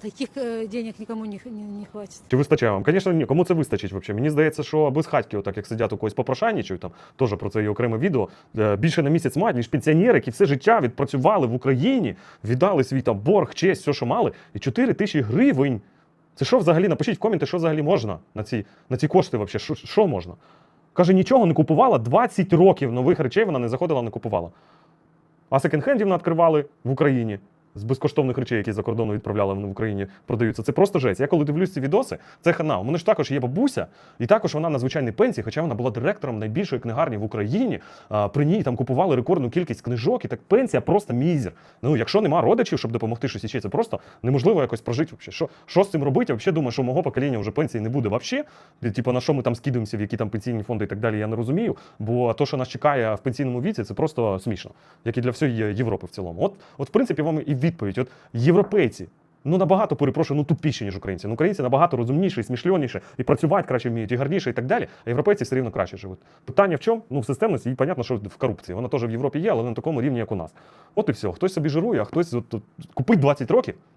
таких э, денег никому не, не, не хватит. Чи вистачає вам? Звісно, ні. Кому це вистачить взагалі? Мені здається, що без хатьки, отак як сидять у когось попрошайничають, там теж про це є окреме відео. е, Більше на місяць мають, ніж пенсіонери, які все життя відпрацювали в Україні, віддали свій там борг, честь, все, що мали, і 4 тисячі гривень. Це що взагалі? Напишіть в коменти, що взагалі можна на ці, на ці кошти взагалі. Що, що можна? Каже, нічого не купувала, 20 років нових речей вона не заходила, не купувала. А секонд-хендів відкривали в Україні з безкоштовних речей, які за кордону відправляли в Україні, продаються. Це просто жесть. Я коли дивлюсь ці відоси, це хана. У мене ж також є бабуся, і також вона на звичайній пенсії, хоча вона була директором найбільшої книгарні в Україні. А, при ній там купували рекордну кількість книжок, і так пенсія просто мізер. Ну, якщо нема родичів, щоб допомогти щось іще, це просто неможливо якось прожити. Що, що з цим робити? Я взагалі думаю, що мого покоління вже пенсії не буде вообще. Типу, на що ми там скидуємося, в які там пенсійні фонди і так далі, я не розумію. Бо то, що нас чекає в пенсійному віці, це просто смішно, як і для всієї Європи в цілому. От, от в принципі, вам і відповідь. От європейці. Ну набагато перепрошую, ну тупіші, ніж українці. Ну, українці набагато розумніші, і смішльоніші, і працювати краще вміють, і гарніше, і так далі. А європейці все рівно краще живуть. Питання в чому? Ну, в системності, і понятно, що в корупції. Вона теж в Європі є, але не на такому рівні, як у нас. От і все. Хтось собі жирує, а хтось от, от, купить 20 років,